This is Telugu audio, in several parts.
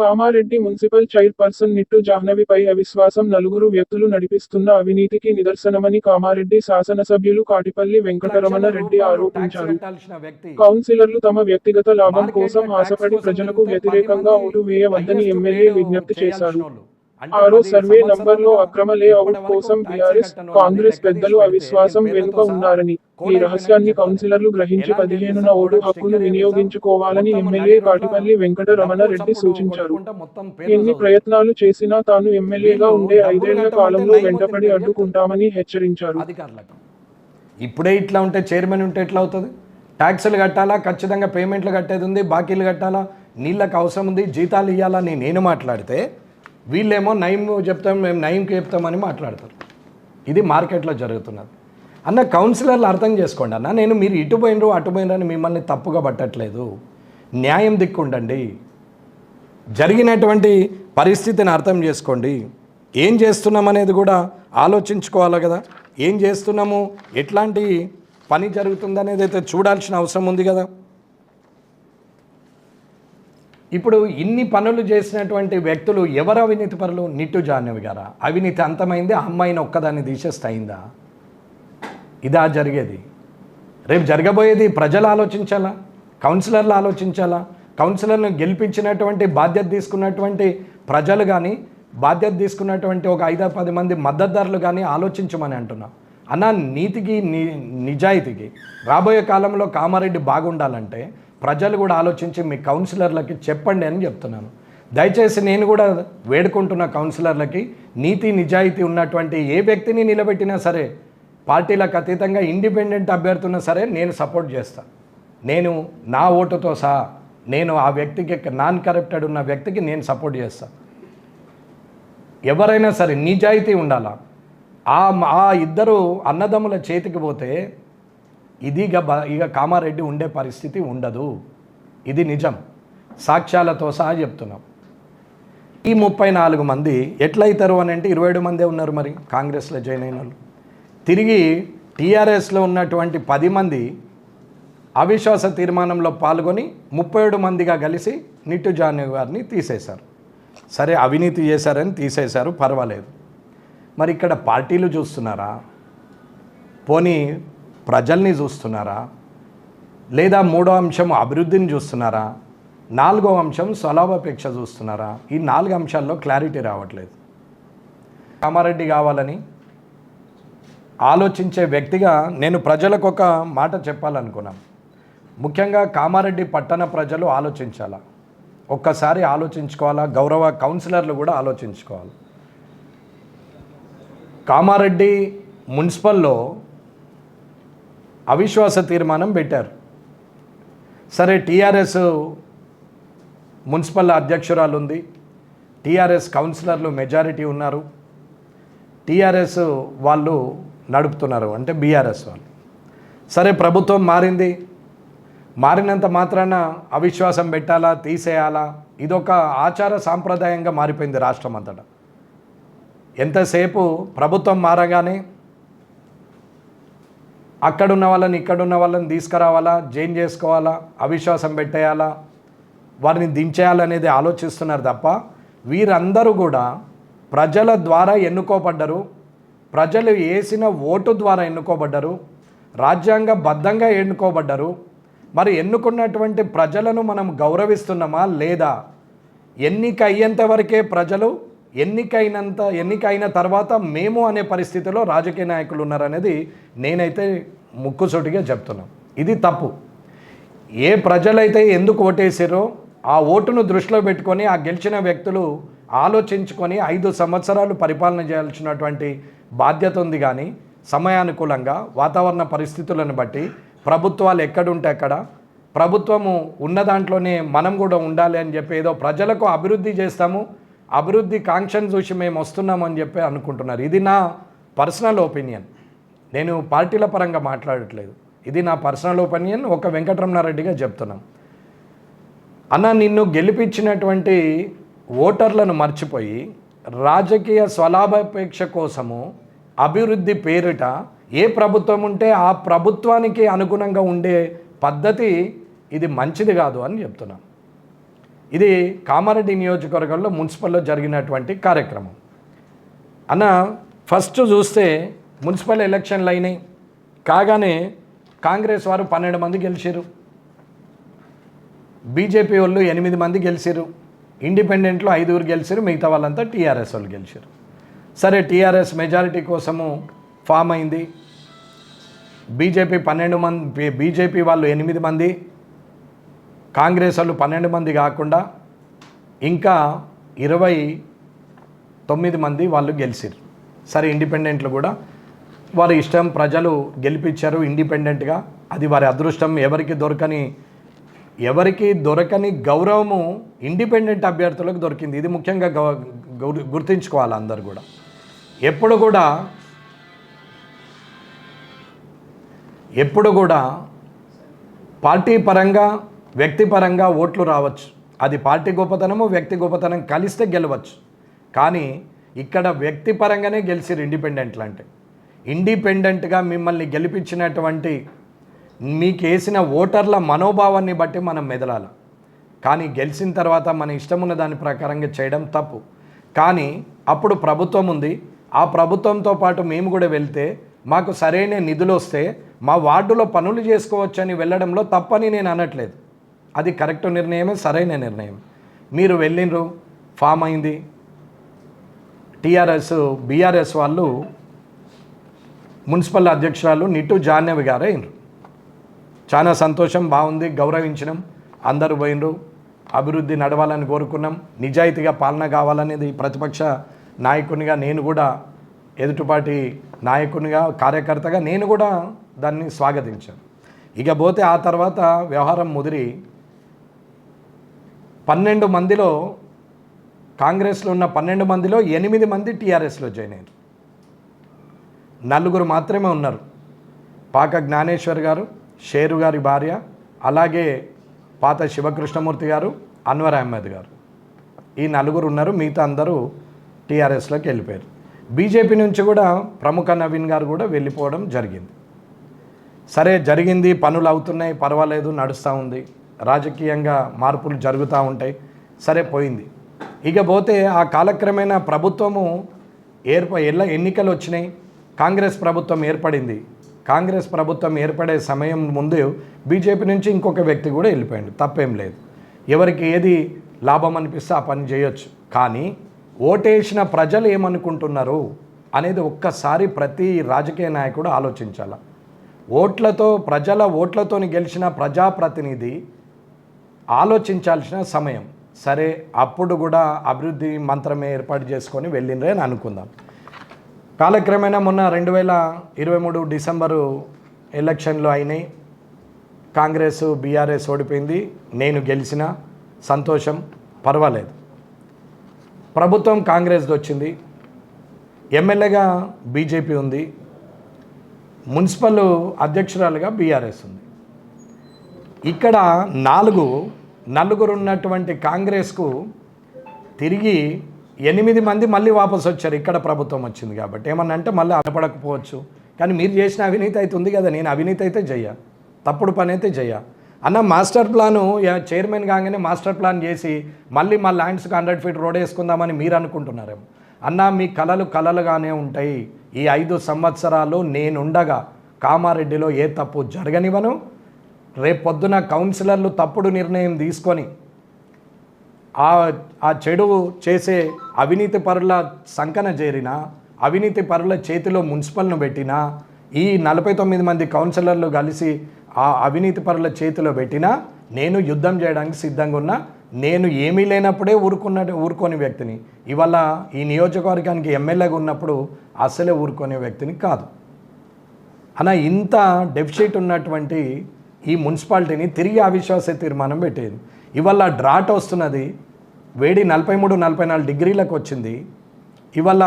కామారెడ్డి మున్సిపల్ చైర్పర్సన్ నిట్టు జాహ్నవిపై అవిశ్వాసం నలుగురు వ్యక్తులు నడిపిస్తున్న అవినీతికి నిదర్శనమని కామారెడ్డి శాసనసభ్యులు కాటిపల్లి వెంకటరమణ రెడ్డి ఆరోపించారు. కౌన్సిలర్లు తమ వ్యక్తిగత లాభం కోసం ఆశపడి ప్రజలకు వ్యతిరేకంగా ఓటు వేయవద్దని ఎమ్మెల్యే విజ్ఞప్తి చేశారు. ఆరో సర్వే నంబర్లో అక్రమ లేఅవుట్ కోసం బీఆర్ఎస్ కాంగ్రెస్ పెద్దలు అవిశ్వాసం వెనుక ఉన్నారని ఈ రహస్యాన్ని కౌన్సిలర్లు గ్రహించి పదిహేనున ఓటు హక్కును వినియోగించుకోవాలని ఎమ్మెల్యే కాటిపల్లి వెంకటరమణ రెడ్డి సూచించారు. ఎన్ని ప్రయత్నాలు చేసినా తాను ఎమ్మెల్యేగా ఉండే ఐదేళ్ళ కాలంలో వెంటపడి అడ్డుకుంటామని హెచ్చరించారు. ఇప్పుడే ఇట్లా ఉంటే చైర్మన్ ఉంటే ఎట్లా అవుతుంది? ట్యాక్సులు కట్టాలా? ఖచ్చితంగా పేమెంట్లు కట్టేది ఉంది బాకీలు కట్టాలా? నీళ్ళకి అవసరం ఉంది జీతాలు ఇవ్వాలని నేను మాట్లాడితే వీళ్ళేమో నయం చెప్తాం మేము నయంకి చెప్తామని మాట్లాడతారు. ఇది మార్కెట్లో జరుగుతున్నది. అన్న కౌన్సిలర్లు అర్థం చేసుకోండి అన్న నేను మీరు ఇటు పోయినరు అటు పోయినరని అని మిమ్మల్ని తప్పుగా పట్టట్లేదు. న్యాయం దిక్కుండండి. జరిగినటువంటి పరిస్థితిని అర్థం చేసుకోండి. ఏం చేస్తున్నాం అనేది కూడా ఆలోచించుకోవాలి కదా? ఏం చేస్తున్నాము? ఎట్లాంటి పని జరుగుతుందనేది అయితే చూడాల్సిన అవసరం ఉంది కదా? ఇప్పుడు ఇన్ని పనులు చేసినటువంటి వ్యక్తులు ఎవరు అవినీతి పనులు నిట్టు జాహ్నవి గారా? అవినీతి అంతమైంది ఆ అమ్మాయిని ఒక్కదాన్ని తీసేస్తే అయిందా? ఇదా జరిగేది. రేపు జరగబోయేది ప్రజలు ఆలోచించాలా? కౌన్సిలర్లు ఆలోచించాలా? కౌన్సిలర్ను గెలిపించినటువంటి బాధ్యత తీసుకున్నటువంటి ప్రజలు కానీ బాధ్యత తీసుకున్నటువంటి ఒక ఐదారు పది మంది మద్దతుదారులు కానీ ఆలోచించమని అంటున్నా. అన్న నీతికి ని నిజాయితీకి రాబోయే కాలంలో కామారెడ్డి బాగుండాలంటే ప్రజలు కూడా ఆలోచించి మీ కౌన్సిలర్లకి చెప్పండి అని చెప్తున్నాను. దయచేసి నేను కూడా వేడుకుంటున్న కౌన్సిలర్లకి నీతి నిజాయితీ ఉన్నటువంటి ఏ వ్యక్తిని నిలబెట్టినా సరే పార్టీలకు అతీతంగా ఇండిపెండెంట్ అభ్యర్థున్నా సరే నేను సపోర్ట్ చేస్తాను నేను నా ఓటుతో సహా నేను ఆ వ్యక్తికి నాన్ కరప్టెడ్ ఉన్న వ్యక్తికి నేను సపోర్ట్ చేస్తా. ఎవరైనా సరే నిజాయితీ ఉండాలా? ఆ ఇద్దరు అన్నదమ్ముల చేతికి పోతే ఇది ఇక ఇక కామారెడ్డి ఉండే పరిస్థితి ఉండదు. ఇది నిజం. సాక్ష్యాలతో సహా చెప్తున్నాం. ఈ ముప్పై నాలుగు మంది ఎట్లయితారు అని అంటే ఇరవై ఏడు మందే ఉన్నారు మరి కాంగ్రెస్లో జాయిన్ అయిన వాళ్ళు. తిరిగి టీఆర్ఎస్లో ఉన్నటువంటి పది మంది అవిశ్వాస తీర్మానంలో పాల్గొని ముప్పై ఏడు మందిగా కలిసి నిట్టు జాని గారిని తీసేశారు. సరే అవినీతి చేశారని తీసేశారు పర్వాలేదు. మరి ఇక్కడ పార్టీలు చూస్తున్నారా? పోనీ ప్రజల్ని చూస్తున్నారా? లేదా మూడో అంశం అభివృద్ధిని చూస్తున్నారా? నాలుగో అంశం స్వలాభాపేక్ష చూస్తున్నారా? ఈ నాలుగు అంశాల్లో క్లారిటీ రావట్లేదు. కామారెడ్డి కావాలని ఆలోచించే వ్యక్తిగా నేను ప్రజలకు ఒక మాట చెప్పాలనుకున్నాను ముఖ్యంగా కామారెడ్డి పట్టణ ప్రజలు ఆలోచించాలా? ఒక్కసారి ఆలోచించుకోవాలా? గౌరవ కౌన్సిలర్లు కూడా ఆలోచించుకోవాలి. కామారెడ్డి మున్సిపల్లో అవిశ్వాస తీర్మానం పెట్టారు. సరే టీఆర్ఎస్ మున్సిపల్ అధ్యక్షురాలు ఉంది టీఆర్ఎస్ కౌన్సిలర్లు మెజారిటీ ఉన్నారు. టీఆర్ఎస్ వాళ్ళు నడుపుతున్నారు అంటే బీఆర్ఎస్ వాళ్ళు. సరే ప్రభుత్వం మారింది. మారినంత మాత్రాన అవిశ్వాసం పెట్టాలా తీసేయాలా? ఇదొక ఆచార సాంప్రదాయంగా మారిపోయింది రాష్ట్రం అంతటా ఎంతసేపు ప్రభుత్వం మారగానే అక్కడున్న వాళ్ళని ఇక్కడున్న వాళ్ళని తీసుకురావాలా జైన్ చేసుకోవాలా అవిశ్వాసం పెట్టేయాలా వారిని దించేయాలనేది ఆలోచిస్తున్నారు తప్ప వీరందరూ కూడా ప్రజల ద్వారా ఎన్నుకోబడ్డరు. ప్రజలు వేసిన ఓటు ద్వారా ఎన్నుకోబడ్డరు. రాజ్యాంగ బద్ధంగా ఎన్నుకోబడ్డరు. మరి ఎన్నుకున్నటువంటి ప్రజలను మనం గౌరవిస్తున్నామా లేదా? ఎన్నిక అయ్యేంత వరకే ప్రజలు ఎన్నికైనంత ఎన్నికైన తర్వాత మేము అనే పరిస్థితిలో రాజకీయ నాయకులు ఉన్నారనేది నేనైతే ముక్కుసూటిగా చెప్తున్నాను ఇది తప్పు. ఏ ప్రజలైతే ఎందుకు ఓటేసారో ఆ ఓటును దృష్టిలో పెట్టుకొని ఆ గెలిచిన వ్యక్తులు ఆలోచించుకొని ఐదు సంవత్సరాలు పరిపాలన చేయాల్సినటువంటి బాధ్యత ఉంది కానీ సమయానుకూలంగా వాతావరణ పరిస్థితులను బట్టి ప్రభుత్వాలు ఎక్కడుంటే అక్కడ ప్రభుత్వము ఉన్న దాంట్లోనే మనం కూడా ఉండాలి అని చెప్పి ఏదో ప్రజలకు అభివృద్ధి చేస్తాము అభివృద్ధి కాంక్షను చూసి మేము వస్తున్నామని అని చెప్పి అనుకుంటున్నారు. ఇది నా పర్సనల్ ఒపీనియన్. నేను పార్టీల పరంగా మాట్లాడట్లేదు. ఇది నా పర్సనల్ ఒపీనియన్. ఒక వెంకటరమణారెడ్డిగా చెప్తున్నాం. అన్న నిన్ను గెలిపించినటువంటి ఓటర్లను మర్చిపోయి రాజకీయ స్వలాభాపేక్ష కోసము అభివృద్ధి పేరిట ఏ ప్రభుత్వం ఉంటే ఆ ప్రభుత్వానికి అనుగుణంగా ఉండే పద్ధతి ఇది మంచిది కాదు అని చెప్తున్నాను ఇది కామారెడ్డి నియోజకవర్గంలో మున్సిపల్లో జరిగినటువంటి కార్యక్రమం. అన్న ఫస్ట్ చూస్తే మున్సిపల్ ఎలక్షన్లు అయినాయి కాగానే కాంగ్రెస్ వారు పన్నెండు మంది గెలిచారు బీజేపీ వాళ్ళు ఎనిమిది మంది గెలిచారు ఇండిపెండెంట్లో ఐదుగురు గెలిచారు మిగతా వాళ్ళంతా టీఆర్ఎస్ వాళ్ళు గెలిచారు సరే టీఆర్ఎస్ మెజారిటీ కోసము ఫామ్ అయింది. బీజేపీ పన్నెండు మంది బీజేపీ వాళ్ళు ఎనిమిది మంది కాంగ్రెస్ వాళ్ళు పన్నెండు మంది కాకుండా ఇంకా ఇరవై తొమ్మిది మంది వాళ్ళు గెలిచారు సరే ఇండిపెండెంట్లు కూడా వారి ఇష్టం ప్రజలు గెలిపించారు ఇండిపెండెంట్గా. అది వారి అదృష్టం ఎవరికి దొరకని ఎవరికి దొరకని గౌరవము ఇండిపెండెంట్ అభ్యర్థులకు దొరికింది. ఇది ముఖ్యంగా గౌ- గుర్తుంచుకోవాలి అందరు కూడా. ఎప్పుడు కూడా ఎప్పుడు కూడా పార్టీ పరంగా వ్యక్తిపరంగా ఓట్లు రావచ్చు. అది పార్టీ గొప్పతనము వ్యక్తి గొప్పతనం కలిస్తే గెలవచ్చు. కానీ ఇక్కడ వ్యక్తిపరంగానే గెలిచిరు ఇండిపెండెంట్లు అంటే ఇండిపెండెంట్గా మిమ్మల్ని గెలిపించినటువంటి మీకు వేసిన ఓటర్ల మనోభావాన్ని బట్టి మనం మెదలాలి. కానీ గెలిచిన తర్వాత మన ఇష్టం ఉన్న దాని ప్రకారంగా చేయడం తప్పు. కానీ అప్పుడు ప్రభుత్వం ఉంది. ఆ ప్రభుత్వంతో పాటు మేము కూడా వెళ్తే మాకు సరైన నిధులు వస్తే మా వార్డులో పనులు చేసుకోవచ్చని వెళ్ళడంలో తప్పని నేను అనట్లేదు. అది కరెక్ట్ నిర్ణయమే సరైన నిర్ణయం. మీరు వెళ్ళిండ్రు ఫామ్ అయింది. టీఆర్ఎస్ బీఆర్ఎస్ వాళ్ళు మున్సిపల్ అధ్యక్షురాలు నిట్టు జాహ్నవి గారు అయినరు. చాలా సంతోషం బాగుంది గౌరవించడం అందరూ పోయినరు అభివృద్ధి నడవాలని కోరుకున్నాం. నిజాయితీగా పాలన కావాలనేది ప్రతిపక్ష నాయకునిగా నేను కూడా ఎదుటిపాటి నాయకునిగా కార్యకర్తగా నేను కూడా దాన్ని స్వాగతించాను. ఇక పోతే ఆ తర్వాత వ్యవహారం ముదిరి పన్నెండు మందిలో కాంగ్రెస్లో ఉన్న పన్నెండు మందిలో ఎనిమిది మంది టీఆర్ఎస్లో జాయిన్ అయ్యారు. నలుగురు మాత్రమే ఉన్నారు. పాక జ్ఞానేశ్వర్ గారు షేరు గారి భార్య అలాగే పాత శివకృష్ణమూర్తి గారు అన్వర్ అహ్మద్ గారు. ఈ నలుగురు ఉన్నారు మిగతా అందరూ టీఆర్ఎస్లోకి వెళ్ళిపోయారు. బీజేపీ నుంచి కూడా ప్రముఖ నవీన్ గారు కూడా వెళ్ళిపోవడం జరిగింది. సరే జరిగింది పనులు అవుతున్నాయి పర్వాలేదు నడుస్తూ ఉంది. రాజకీయంగా మార్పులు జరుగుతూ ఉంటాయి. సరే పోయింది. ఇక పోతే ఆ కాలక్రమేణా ప్రభుత్వము ఏర్ప ఎల్ల ఎన్నికలు వచ్చినాయి. కాంగ్రెస్ ప్రభుత్వం ఏర్పడింది. కాంగ్రెస్ ప్రభుత్వం ఏర్పడే సమయం ముందు బీజేపీ నుంచి ఇంకొక వ్యక్తి కూడా వెళ్ళిపోయాడు. తప్పేం లేదు. ఎవరికి ఏది లాభం అనిపిస్తే ఆ పని చేయొచ్చు. కానీ ఓటేసిన ప్రజలు ఏమనుకుంటున్నారు అనేది ఒక్కసారి ప్రతి రాజకీయ నాయకుడు ఆలోచించాల. ఓట్లతో ప్రజల ఓట్లతోని గెలిచిన ప్రజాప్రతినిధి ఆలోచించాల్సిన సమయం. సరే అప్పుడు కూడా అభివృద్ధి మంత్రమే ఏర్పాటు చేసుకొని వెళ్ళిండ్రే అని అనుకుందాం. కాలక్రమేణా మొన్న రెండు వేల ఇరవై మూడు డిసెంబరు ఎలక్షన్లు అయినాయి. కాంగ్రెస్ బీఆర్ఎస్ ఓడిపోయింది. నేను గెలిచిన సంతోషం పర్వాలేదు. ప్రభుత్వం కాంగ్రెస్ది వచ్చింది. ఎమ్మెల్యేగా బీజేపీ ఉంది. మున్సిపల్ అధ్యక్షురాలుగా బీఆర్ఎస్ ఉంది. ఇక్కడ నాలుగు నలుగురు ఉన్నటువంటి కాంగ్రెస్కు తిరిగి ఎనిమిది మంది మళ్ళీ వాపసు వచ్చారు. ఇక్కడ ప్రభుత్వం వచ్చింది కాబట్టి. ఏమన్నా అంటే మళ్ళీ అనపడకపోవచ్చు కానీ మీరు చేసిన అవినీతి అయితే ఉంది కదా. నేను అవినీతి అయితే చెయ్య తప్పుడు పని అయితే చెయ్య అన్న మాస్టర్ ప్లాను చైర్మన్ కాగానే మాస్టర్ ప్లాన్ చేసి మళ్ళీ మా ల్యాండ్స్కి హండ్రెడ్ ఫీట్ రోడ్ వేసుకుందామని మీరు అనుకుంటున్నారేమో. అన్న మీ కలలు కలలుగానే ఉంటాయి. ఈ ఐదు సంవత్సరాలు నేనుండగా కామారెడ్డిలో ఏ తప్పు జరగనివ్వను. రేపు పొద్దున కౌన్సిలర్లు తప్పుడు నిర్ణయం తీసుకొని ఆ ఆ చెడు చేసే అవినీతి పరుల సంకన చేరిన అవినీతి పరుల చేతిలో మున్సిపల్ను పెట్టినా ఈ నలభై తొమ్మిది మంది కౌన్సిలర్లు కలిసి ఆ అవినీతి పరుల చేతిలో పెట్టినా నేను యుద్ధం చేయడానికి సిద్ధంగా ఉన్నా నేను ఏమీ లేనప్పుడే ఊరుకున్న ఊరుకోని వ్యక్తిని. ఇవాళ ఈ నియోజకవర్గానికి ఎమ్మెల్యేగా ఉన్నప్పుడు అసలే ఊరుకునే వ్యక్తిని కాదు. అలా ఇంత డెఫిషిట్ ఉన్నటువంటి ఈ మున్సిపాలిటీని తిరిగి అవిశ్వాస తీర్మానం పెట్టేది. ఇవాళ డ్రాట్ వస్తున్నది వేడి నలభై మూడు నలభై నాలుగు డిగ్రీలకు వచ్చింది. ఇవాళ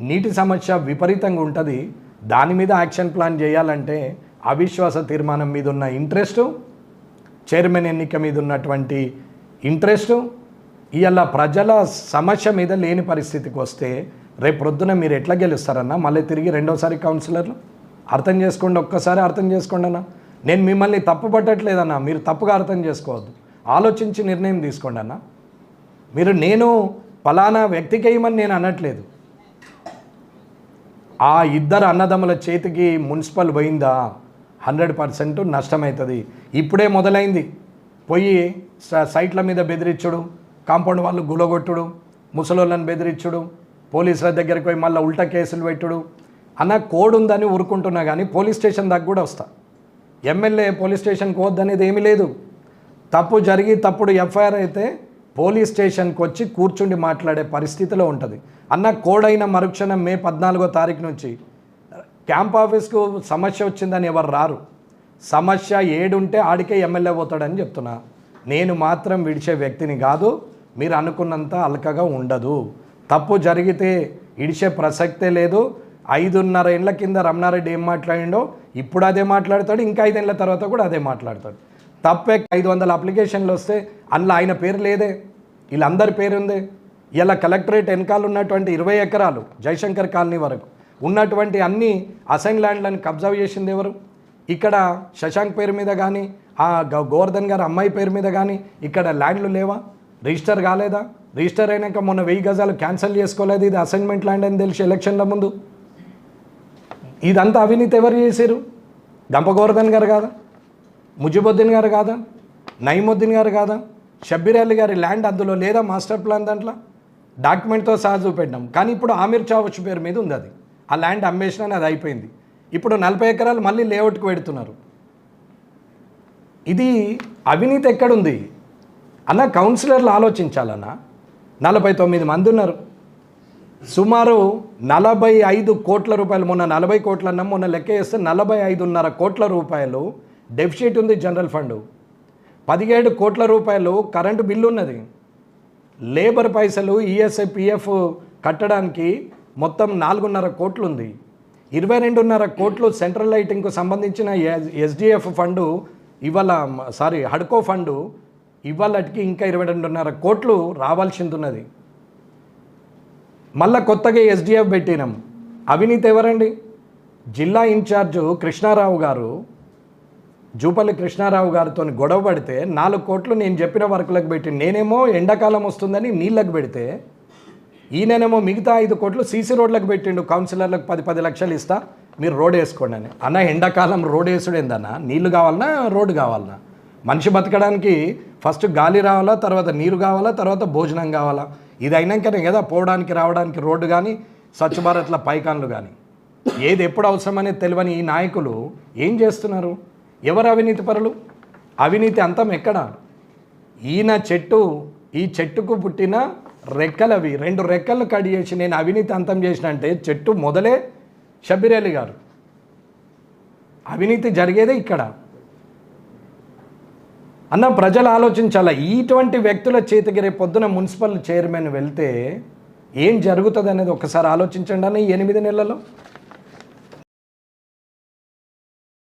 నీటి సమస్య విపరీతంగా ఉంటుంది. దాని మీద యాక్షన్ ప్లాన్ చేయాలంటే అవిశ్వాస తీర్మానం మీద ఉన్న ఇంట్రెస్ట్ చైర్మన్ ఎన్నిక మీద ఉన్నటువంటి ఇంట్రెస్ట్ ఇవాళ ప్రజల సమస్య మీద లేని పరిస్థితికి వస్తే రేపు ప్రొద్దున మీరు ఎట్లా గెలుస్తారన్న మళ్ళీ తిరిగి రెండోసారి కౌన్సిలర్లు? అర్థం చేసుకోండి ఒక్కసారి అర్థం చేసుకోండి అన్న. నేను మిమ్మల్ని తప్పు పట్టట్లేదన్న మీరు తప్పుగా అర్థం చేసుకోవద్దు. ఆలోచించి నిర్ణయం తీసుకోండి అన్న. మీరు నేను ఫలానా వ్యక్తికి వేయమని నేను అనట్లేదు. ఆ ఇద్దరు అన్నదమ్ముల చేతికి మున్సిపల్ పోయిందా? హండ్రెడ్ పర్సెంట్ నష్టమవుతుంది ఇప్పుడే మొదలైంది. పోయి స- సైట్ల మీద బెదిరించుడు కాంపౌండ్ వాళ్ళు గులగొట్టుడు ముసలోళ్ళని బెదిరించుడు పోలీసుల దగ్గరికి పోయి మళ్ళీ ఉల్టా కేసులు పెట్టుడు. అన్న కోడ్ ఉందని ఊరుకుంటున్నా కానీ పోలీస్ స్టేషన్ దాకా కూడా వస్తా. ఎమ్మెల్యే పోలీస్ స్టేషన్కి వద్దనేది ఏమీ లేదు. తప్పు జరిగి తప్పుడు ఎఫ్ఐఆర్ అయితే పోలీస్ స్టేషన్కి వచ్చి కూర్చుండి మాట్లాడే పరిస్థితిలో ఉంటుంది. అన్న కోడైన మరుక్షణం మే పద్నాలుగో తారీఖు నుంచి క్యాంప్ ఆఫీస్కు సమస్య వచ్చిందని ఎవరు రారు. సమస్య ఏడుంటే ఆడికే ఎమ్మెల్యే పోతాడని చెప్తున్నా. నేను మాత్రం విడిచే వ్యక్తిని కాదు మీరు అనుకున్నంత అలకగా ఉండదు. తప్పు జరిగితే ఇడిచే ప్రసక్తే లేదు. ఐదున్నర ఏళ్ళ కింద రమణారెడ్డి ఏం మాట్లాడిండో ఇప్పుడు అదే మాట్లాడతాడు ఇంకా ఐదేళ్ళ తర్వాత కూడా అదే మాట్లాడతాడు. తప్పే ఐదు వందల అప్లికేషన్లు వస్తే అందులో ఆయన పేరు లేదే వీళ్ళందరి పేరు ఇలా కలెక్టరేట్ వెనకాల ఉన్నటువంటి ఇరవై ఎకరాలు జయశంకర్ కాలనీ వరకు ఉన్నటువంటి అన్ని అసైన్ ల్యాండ్లను కబ్జా చేసింది ఎవరు? ఇక్కడ శశాంక్ పేరు మీద కానీ ఆ గ- గోవర్ధన్ గారి అమ్మాయి పేరు మీద కానీ ఇక్కడ ల్యాండ్లు లేవా? రిజిస్టర్ కాలేదా? రిజిస్టర్ అయినాక మొన్న వెయ్యి గజాలు క్యాన్సిల్ చేసుకోలేదు ఇది అసైన్మెంట్ ల్యాండ్ అని తెలిసి ఎలక్షన్ల ముందు. ఇదంతా అవినీతి ఎవరు చేశారు? గంపగోవర్ధన్ గారు కాదా? ముజిబుద్దీన్ గారు కాదా? నయీముద్దీన్ గారు కాదా? షబ్బీర్ అలీ గారి ల్యాండ్ అందులో లేదా మాస్టర్ ప్లాన్ దాంట్లో? డాక్యుమెంట్తో సహా చూపెట్టాం కానీ ఇప్పుడు ఆమిర్ చావచ్ పేరు మీద ఉంది అది. ఆ ల్యాండ్ అమ్మేసిన అది అయిపోయింది. ఇప్పుడు నలభై ఎకరాలు మళ్ళీ లేఅవుట్కి పెడుతున్నారు. ఇది అవినీతి ఎక్కడుంది? అన్న కౌన్సిలర్లు ఆలోచించాలన్నా నలభై తొమ్మిది మంది ఉన్నారు. సుమారు నలభై ఐదు కోట్ల రూపాయలు మొన్న నలభై కోట్ల అన్న మొన్న లెక్క వేస్తే నలభై ఐదున్నర కోట్ల రూపాయలు డెఫిషిట్ ఉంది జనరల్ ఫండ్. పదిహేడు కోట్ల రూపాయలు కరెంటు బిల్లు ఉన్నది లేబర్ పైసలు ఈఎస్ఐ పిఎఫ్ కట్టడానికి మొత్తం నాలుగున్నర కోట్లు ఉంది ఇరవై రెండున్నర కోట్లు సెంట్రల్ లైటింగ్కు సంబంధించిన ఎస్డిఎఫ్ ఫండు ఇవాళ సారీ హడ్కో ఫండు ఇవాళకి ఇంకా ఇరవై రెండున్నర కోట్లు రావాల్సింది ఉన్నది మళ్ళా కొత్తగా ఎస్డిఎఫ్ పెట్టినాం. అవినీతి ఎవరండి? జిల్లా ఇన్ఛార్జు కృష్ణారావు గారు. జూపల్లి కృష్ణారావు గారితో గొడవ పడితే నాలుగు కోట్లు నేను చెప్పిన వర్కులకు పెట్టి నేనేమో ఎండాకాలం వస్తుందని నీళ్ళకు పెడితే ఈయననేమో మిగతా ఐదు కోట్లు సీసీ రోడ్లకు పెట్టిండు కౌన్సిలర్లకు పది పది లక్షలు ఇస్తా మీరు రోడ్ వేసుకోండి అని. అన్న ఎండాకాలం రోడ్ వేసుడు ఏందన్నా? నీళ్ళు కావాలన్నా రోడ్డు కావాలన్నా. మనిషి బతకడానికి ఫస్ట్ గాలి రావాలా తర్వాత నీరు కావాలా తర్వాత భోజనం కావాలా? ఇది అయినాకనే కదా పోవడానికి రావడానికి రోడ్డు కానీ స్వచ్ఛ భారత్ల పైకాన్లు కానీ ఏది ఎప్పుడు అవసరమనేది తెలియని ఈ నాయకులు ఏం చేస్తున్నారు? ఎవరు అవినీతి పరులు? అవినీతి అంతం ఎక్కడ? ఈయన చెట్టు ఈ చెట్టుకు పుట్టిన రెక్కలవి రెండు రెక్కలు కట్ చేసి నేను అవినీతి అంతం చేసిన అంటే చెట్టు మొదలే షబీర్ గారు. అవినీతి జరిగేదే ఇక్కడ. అన్న ప్రజలు ఆలోచించాల? ఇటువంటి వ్యక్తుల చేతికి రేపు పొద్దున మున్సిపల్ చైర్మన్ వెళ్తే ఏం జరుగుతుంది అనేది ఒకసారి ఆలోచించండి అన్న ఎనిమిది నెలల్లో.